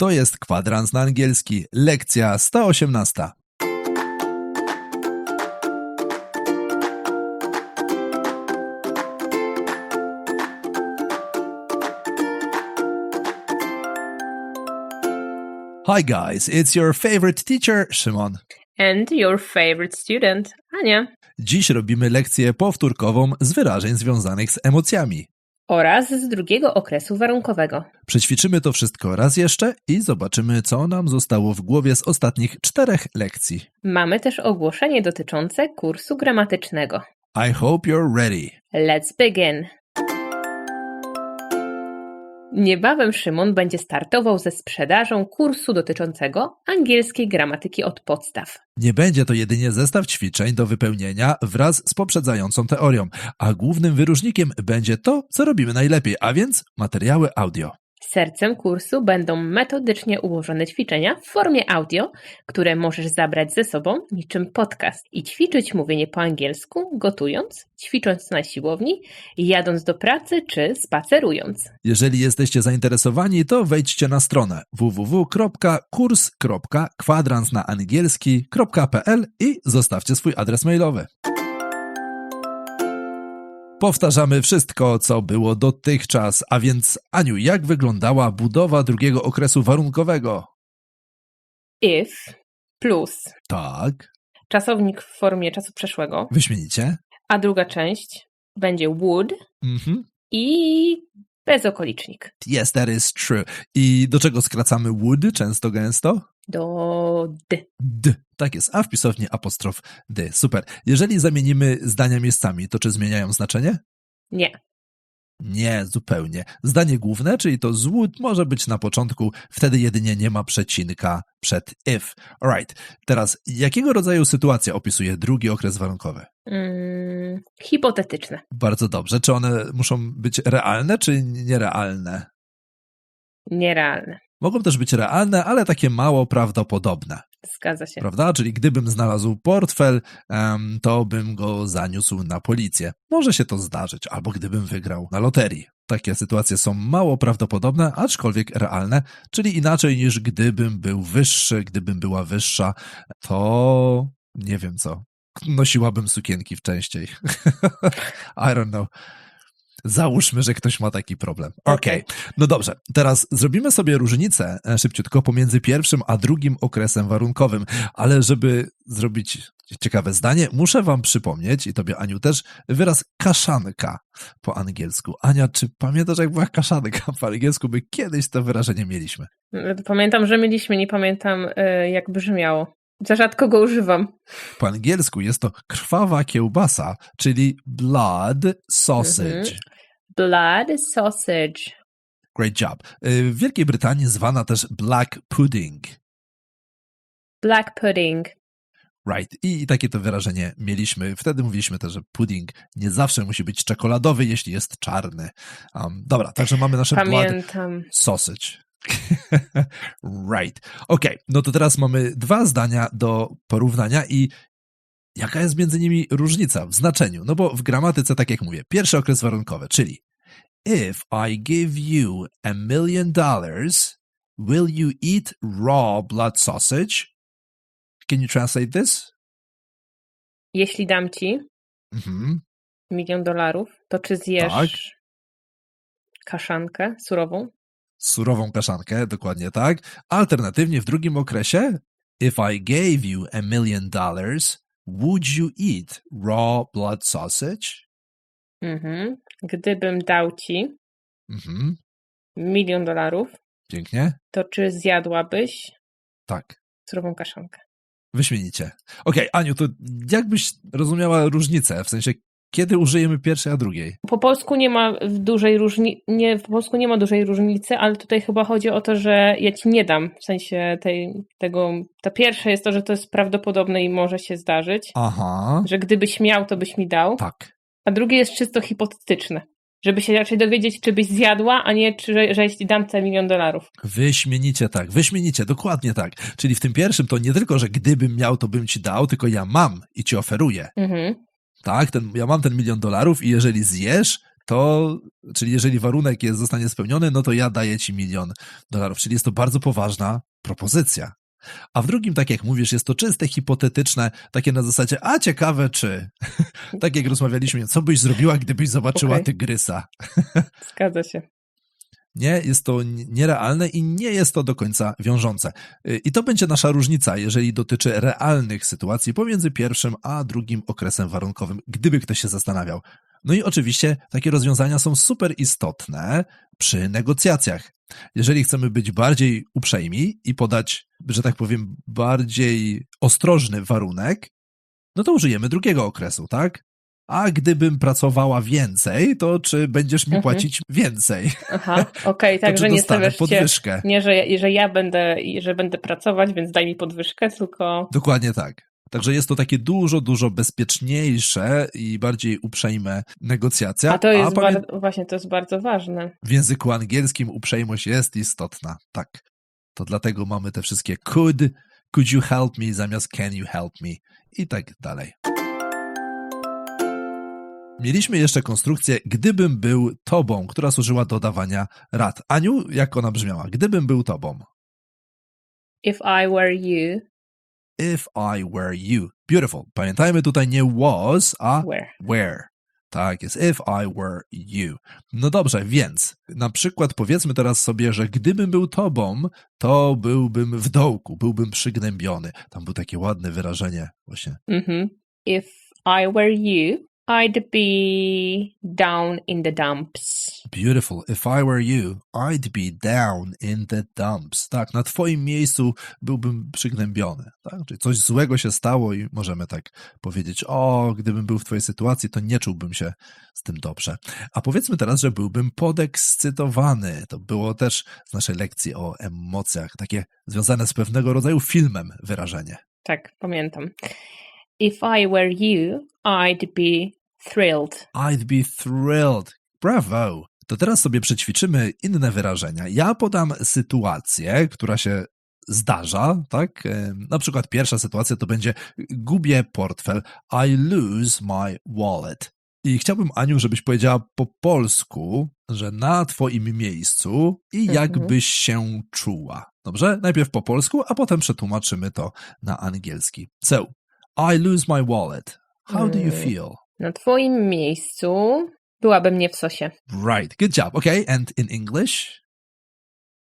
To jest kwadrans na angielski, lekcja 118. Hi guys, it's your favorite teacher, Szymon. And your favorite student, Ania. Dziś robimy lekcję powtórkową z wyrażeń związanych z emocjami. Oraz z drugiego okresu warunkowego. Przećwiczymy to wszystko raz jeszcze i zobaczymy, co nam zostało w głowie z ostatnich czterech lekcji. Mamy też ogłoszenie dotyczące kursu gramatycznego. I hope you're ready. Let's begin. Niebawem Szymon będzie startował ze sprzedażą kursu dotyczącego angielskiej gramatyki od podstaw. Nie będzie to jedynie zestaw ćwiczeń do wypełnienia wraz z poprzedzającą teorią, a głównym wyróżnikiem będzie to, co robimy najlepiej, a więc materiały audio. Sercem kursu będą metodycznie ułożone ćwiczenia w formie audio, które możesz zabrać ze sobą niczym podcast i ćwiczyć mówienie po angielsku, gotując, ćwicząc na siłowni, jadąc do pracy czy spacerując. Jeżeli jesteście zainteresowani, to wejdźcie na stronę www.kurs.kwadransnaangielski.pl i zostawcie swój adres mailowy. Powtarzamy wszystko, co było dotychczas, a więc Aniu, jak wyglądała budowa drugiego okresu warunkowego? If plus Tak, czasownik w formie czasu przeszłego, wyśmienicie. a druga część będzie would Mhm. i bezokolicznik. Yes, that is true. I do czego skracamy would często gęsto? Do d. D. Tak jest, a w pisowni apostrof D. Super. Jeżeli zamienimy zdania miejscami, to czy zmieniają znaczenie? Nie. Nie, zupełnie. Zdanie główne, czyli to z would, może być na początku, wtedy jedynie nie ma przecinka przed if. Alright. Teraz, jakiego rodzaju sytuacja opisuje drugi okres warunkowy? Mm, hipotetyczne. Bardzo dobrze. Czy one muszą być realne, czy nierealne? Nierealne. Mogą też być realne, ale takie mało prawdopodobne. Zgadza się. Prawda? Czyli gdybym znalazł portfel, to bym go zaniósł na policję. Może się to zdarzyć, albo gdybym wygrał na loterii. Takie sytuacje są mało prawdopodobne, aczkolwiek realne, czyli inaczej niż gdybym był wyższy, gdybym była wyższa, to nie wiem co. Nosiłabym sukienki w częściej. I don't know. Załóżmy, że ktoś ma taki problem. Okej, Okej. no dobrze. Teraz zrobimy sobie różnicę e, szybciutko pomiędzy pierwszym a drugim okresem warunkowym, ale żeby zrobić ciekawe zdanie, muszę wam przypomnieć, i tobie Aniu też, wyraz kaszanka po angielsku. Ania, czy pamiętasz jak była kaszanka po angielsku? My kiedyś to wyrażenie mieliśmy. Pamiętam, że mieliśmy, nie pamiętam y, jak brzmiało. Za rzadko go używam. Po angielsku jest to krwawa kiełbasa, czyli blood sausage. Mhm. Blood sausage. Great job. Y, W Wielkiej Brytanii zwana też black pudding. Black pudding. Right. I takie to wyrażenie mieliśmy. Wtedy mówiliśmy też, że pudding nie zawsze musi być czekoladowy, jeśli jest czarny. Um, dobra, także mamy nasze blood Pamiętam. sausage. right. Okej, no to teraz mamy dwa zdania do porównania i jaka jest między nimi różnica w znaczeniu? No bo w gramatyce, tak jak mówię, pierwszy okres warunkowy, czyli if I give you a million dollars, will you eat raw blood sausage? Can you translate this? Jeśli dam ci Mhm. milion dolarów, to czy zjesz Tak. kaszankę surową? Surową kaszankę, dokładnie tak. Alternatywnie w drugim okresie, if I gave you a million dollars, would you eat raw blood sausage? Mhm. Gdybym dał ci Mhm, milion dolarów, pięknie. to czy zjadłabyś Tak, surową kaszankę? wyśmienicie. Okej, Aniu, to jakbyś rozumiała różnicę, w sensie kiedy użyjemy pierwszej, a drugiej? Po polsku nie ma dużej różnicy, nie, po polsku nie ma dużej różnicy, ale tutaj chyba chodzi o to, że ja ci nie dam, w sensie tej, tego, ta pierwsza jest to, że to jest prawdopodobne i może się zdarzyć, Aha, że gdybyś miał, to byś mi dał, tak. a drugie jest czysto hipotetyczne, żeby się raczej dowiedzieć, czy byś zjadła, a nie, czy, że, że jeśli dam te milion dolarów. Wyśmienicie tak, wyśmienicie, dokładnie tak. Czyli w tym pierwszym to nie tylko, że gdybym miał, to bym ci dał, tylko ja mam i ci oferuję. Mhm. Tak, ten, ja mam ten milion dolarów i jeżeli zjesz, to, czyli jeżeli warunek jest, zostanie spełniony, no to ja daję ci milion dolarów. Czyli jest to bardzo poważna propozycja. A w drugim, tak jak mówisz, jest to czyste, hipotetyczne, takie na zasadzie, a ciekawe czy, tak jak rozmawialiśmy, co byś zrobiła, gdybyś zobaczyła Okej. tygrysa. Zgadza się. Nie, jest to nierealne i nie jest to do końca wiążące. Y, I to będzie nasza różnica, jeżeli dotyczy realnych sytuacji pomiędzy pierwszym a drugim okresem warunkowym, gdyby ktoś się zastanawiał. No i oczywiście takie rozwiązania są super istotne przy negocjacjach. Jeżeli chcemy być bardziej uprzejmi i podać, że tak powiem, bardziej ostrożny warunek, no to użyjemy drugiego okresu, tak? A gdybym pracowała więcej, to czy będziesz mi Mhm. płacić więcej? Aha, okej, To także nie stawiasz się, podwyżkę? nie, że, że ja będę, że będę pracować, więc daj mi podwyżkę, tylko Dokładnie tak. Także jest to takie dużo, dużo bezpieczniejsze i bardziej uprzejme negocjacja. a to jest pamię- bardzo, właśnie to jest bardzo ważne. w języku angielskim uprzejmość jest istotna. Tak. To dlatego mamy te wszystkie could, could you help me zamiast can you help me i tak dalej. Mieliśmy jeszcze konstrukcję gdybym był tobą, która służyła do dawania rad. Aniu, jak ona brzmiała? Gdybym był tobą. If I were you, If I were you. Beautiful. Pamiętajmy tutaj nie was, a where? where. Tak jest, if I were you. No dobrze, więc na przykład powiedzmy teraz sobie, że gdybym był tobą, to byłbym w dołku, byłbym przygnębiony. Tam było takie ładne wyrażenie właśnie. Mhm. If I were you, I'd be down in the dumps. Beautiful. If I were you, I'd be down in the dumps. Tak, na twoim miejscu byłbym przygnębiony. Tak? Czyli coś złego się stało i możemy tak powiedzieć, o, gdybym był w twojej sytuacji, to nie czułbym się z tym dobrze. A powiedzmy teraz, że byłbym podekscytowany. To było też z naszej lekcji o emocjach, takie związane z pewnego rodzaju filmem wyrażenie. Tak, pamiętam. If I were you, I'd be thrilled. I'd be thrilled. Bravo. To teraz sobie przećwiczymy inne wyrażenia. Ja podam sytuację, która się zdarza, tak? Na przykład pierwsza sytuacja to będzie gubię portfel. I lose my wallet. I chciałbym, Aniu, żebyś powiedziała po polsku, że na twoim miejscu i Mhm. jakbyś się czuła. Dobrze? Najpierw po polsku, a potem przetłumaczymy to na angielski. So, I lose my wallet. How do you feel? Na twoim miejscu byłabym nie w sosie. Right. Good job. Okay. And in English?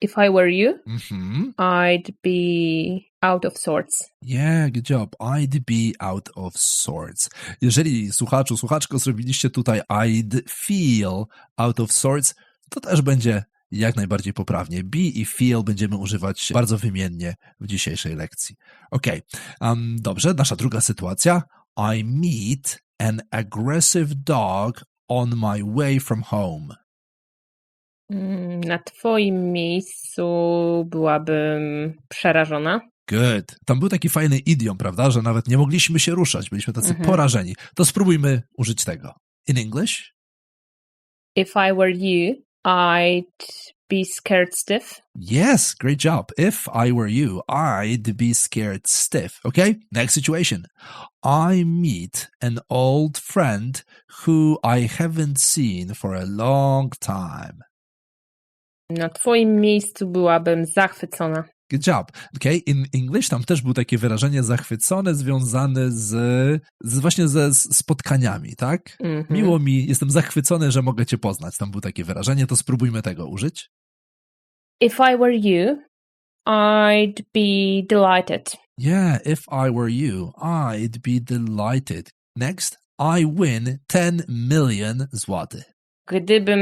If I were you, hmm I'd be out of sorts. Yeah, good job. I'd be out of sorts. Jeżeli słuchaczu, słuchaczko zrobiliście tutaj I'd feel out of sorts, to też będzie jak najbardziej poprawnie. Be i feel będziemy używać bardzo wymiennie w dzisiejszej lekcji. Okej, um, dobrze. Nasza druga sytuacja. I meet an aggressive dog on my way from home. Mm, Na twoim miejscu byłabym przerażona. Good. Tam był taki fajny idiom, prawda, że nawet nie mogliśmy się ruszać, byliśmy tacy Mhm. porażeni. To spróbujmy użyć tego. In English? If I were you, I'd be scared stiff. Yes, great job. If I were you, I'd be scared stiff. Okay, next situation. I meet an old friend who I haven't seen for a long time. Na twoim miejscu byłabym zachwycona. Good job. Okay, in English tam też było takie wyrażenie zachwycone związane z, z właśnie ze spotkaniami, tak? Mhm. Miło mi, jestem zachwycony, że mogę cię poznać. Tam było takie wyrażenie, to spróbujmy tego użyć. If I were you, I'd be delighted. Yeah, if I were you, I'd be delighted. Next, I win 10 million zł. Gdybym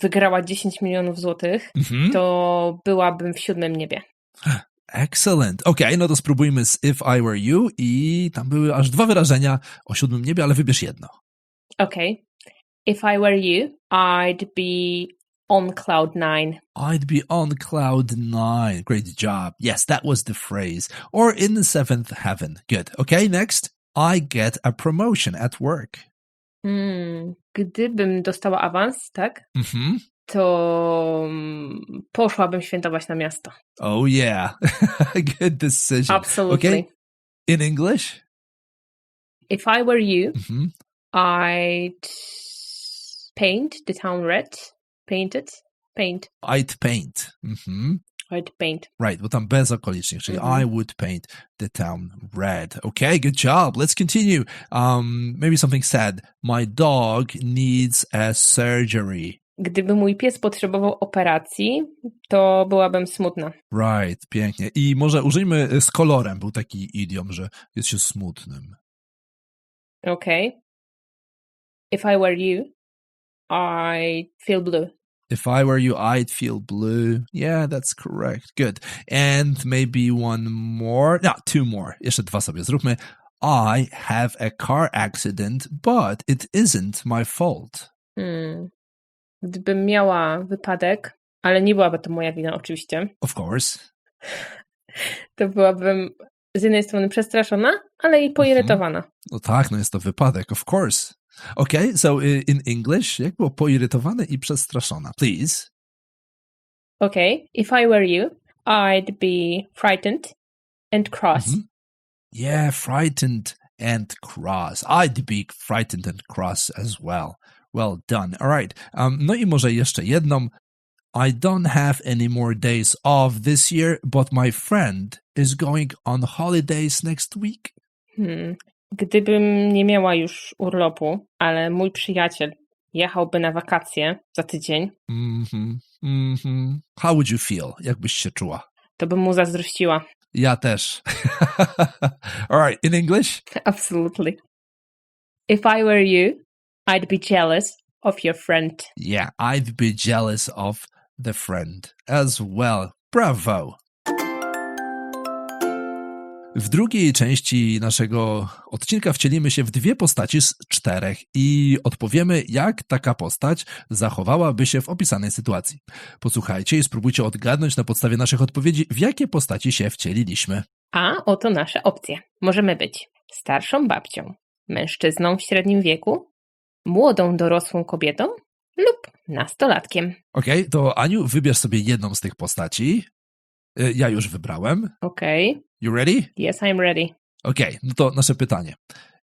wygrała 10 milionów złotych, Mhm. to byłabym w siódmym niebie. Excellent. Okej, no to spróbujmy z if I were you i tam były aż dwa wyrażenia o siódmym niebie, ale wybierz jedno. Okay. If I were you, I'd be on cloud nine. I'd be on cloud nine. Great job. Yes, that was the phrase. Or in the seventh heaven. Good. Okay, next. I get a promotion at work. Hmm. Gdybym dostała awans, tak, Mhm. To mm, poszłabym świętować na miasto. Oh yeah. Good decision. Absolutely. Okay. In English? If I were you, Mhm. I'd paint the town red. Painted. Paint. I'd paint. Mhm. I'd paint. Right, bo tam bez okolicznych, czyli Mhm. I would paint the town red. Okay, good job. Let's continue. Um, maybe something sad. My dog needs a surgery. Gdyby mój pies potrzebował operacji, to byłabym smutna. Right, pięknie. I może użyjmy y, z kolorem. Był taki idiom, że jest się smutnym. Okay. If I were you, I'd feel blue. If I were you, I'd feel blue. Yeah, that's correct. Good. And maybe one more. No, two more. Jeszcze dwa sobie zróbmy. I have a car accident, but it isn't my fault. Hmm. Gdybym miała wypadek, ale nie byłaby to moja wina oczywiście, Of course. to byłabym z jednej strony przestraszona, ale i poirytowana. No tak, no jest to wypadek, of course. Okay, so y, in English, jak było poirytowane i przestraszona? Please. Okay, if I were you, I'd be frightened and cross. Mhm. Yeah, frightened and cross. I'd be frightened and cross as well. Well done. All right. Um, no i może jeszcze jedną. I don't have any more days off this year, but my friend is going on holidays next week. Hmm. Gdybym nie miała już urlopu, ale mój przyjaciel jechałby na wakacje za tydzień, Mhm, mhm. How would you feel? Jak byś się czuła? to bym mu zazdrościła. Ja też. All right. In English? Absolutely. If I were you, I'd be jealous of your friend. Yeah, I'd be jealous of the friend as well. Bravo. W drugiej części naszego odcinka wcielimy się w dwie postaci z czterech i odpowiemy, jak taka postać zachowałaby się w opisanej sytuacji. Posłuchajcie i spróbujcie odgadnąć na podstawie naszych odpowiedzi, w jakie postaci się wcieliliśmy. A oto nasze opcje. Możemy być starszą babcią, mężczyzną w średnim wieku, młodą dorosłą kobietą lub nastolatkiem. Okej, to Aniu, wybierz sobie jedną z tych postaci. Y, Ja już wybrałem. Okej, You ready? yes, I'm ready. Okej, no to nasze pytanie.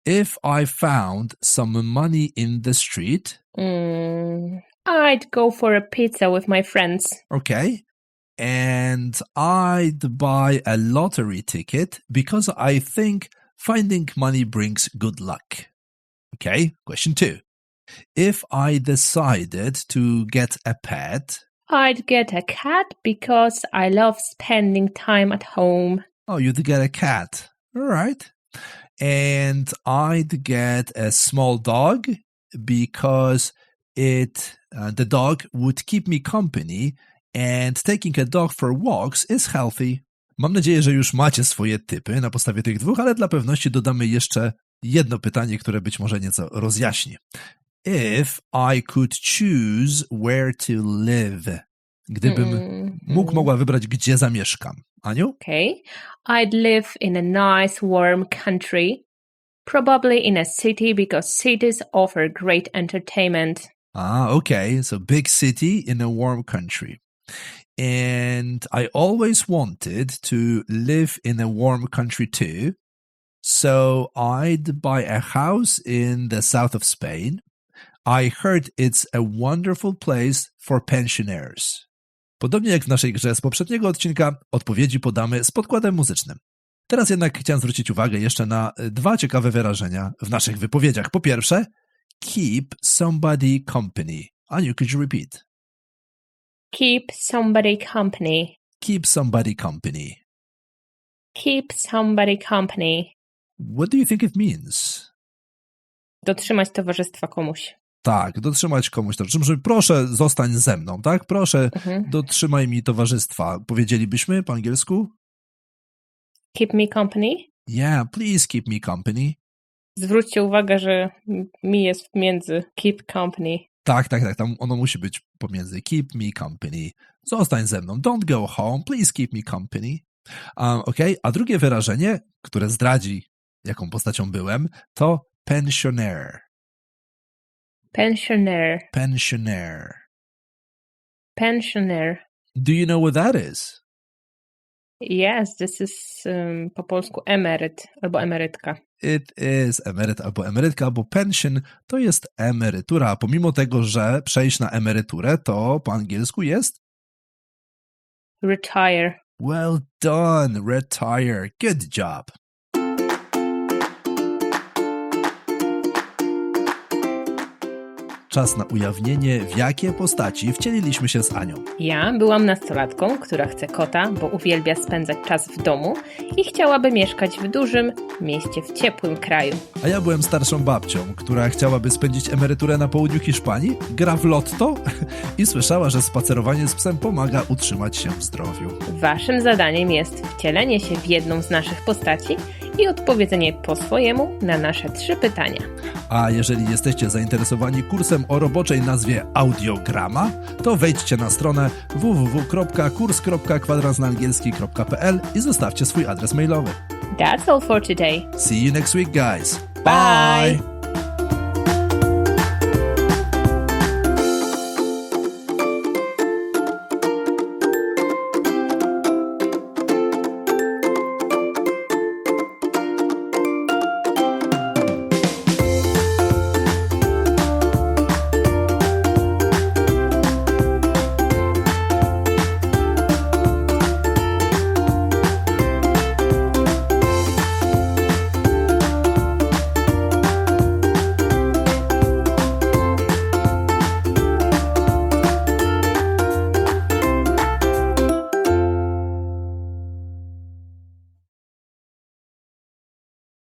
If I found some money in the street, Mm, I'd go for a pizza with my friends. okay, and I'd buy a lottery ticket because I think finding money brings good luck. Okay, question two. If I decided to get a pet, I'd get a cat because I love spending time at home. oh, you'd get a cat. All right. And I'd get a small dog because it uh, the dog would keep me company and taking a dog for walks is healthy. Mam nadzieję, że już macie swoje typy na podstawie tych dwóch, ale dla pewności dodamy jeszcze jedno pytanie, które być może nieco rozjaśni. If I could choose where to live. Gdybym Mm, mógł, mm. mogła wybrać, gdzie zamieszkam. Aniu? Okay. I'd live in a nice warm country, probably in a city because cities offer great entertainment. Ah, okay. So big city in a warm country. And I always wanted to live in a warm country too. So I'd buy a house in the south of Spain. I heard it's a wonderful place for pensioners. Podobnie jak w naszej grze z poprzedniego odcinka, odpowiedzi podamy z podkładem muzycznym. Teraz jednak chciałem zwrócić uwagę jeszcze na e, dwa ciekawe wyrażenia w naszych wypowiedziach. Po pierwsze, keep somebody company. Aniu, could you repeat? Keep somebody company. Keep somebody company. Keep somebody company. What do you think it means? Dotrzymać towarzystwa komuś. Tak, dotrzymać komuś to. Czyli proszę, zostań ze mną, tak? Proszę, Mhm. dotrzymaj mi towarzystwa. Powiedzielibyśmy po angielsku? Keep me company. Yeah, please keep me company. Zwróćcie uwagę, że mi jest między keep company. Tak, tak, tak, tam ono musi być pomiędzy. Keep me company. Zostań ze mną. Don't go home. Please keep me company. Um, ok, a drugie wyrażenie, które zdradzi, jaką postacią byłem, to pensioner. Pensioner. Pensioner. Pensioner. Do you know what that is? Yes, this is um, po polsku emeryt albo emerytka. It is emeryt albo emerytka, albo pension to jest emerytura. Pomimo tego, że przejść na emeryturę to po angielsku jest Retire. well done, retire, good job. Czas na ujawnienie, w jakie postaci wcieliliśmy się z Anią. Ja byłam nastolatką, która chce kota, bo uwielbia spędzać czas w domu i chciałaby mieszkać w dużym mieście w ciepłym kraju. A ja byłem starszą babcią, która chciałaby spędzić emeryturę na południu Hiszpanii, gra w lotto i słyszała, że spacerowanie z psem pomaga utrzymać się w zdrowiu. Waszym zadaniem jest wcielenie się w jedną z naszych postaci i odpowiedzenie po swojemu na nasze trzy pytania. A jeżeli jesteście zainteresowani kursem o roboczej nazwie Audiograma, to wejdźcie na stronę www.kurs.kwadransnaangielski.pl i zostawcie swój adres mailowy. That's all for today. See you next week, guys. Bye.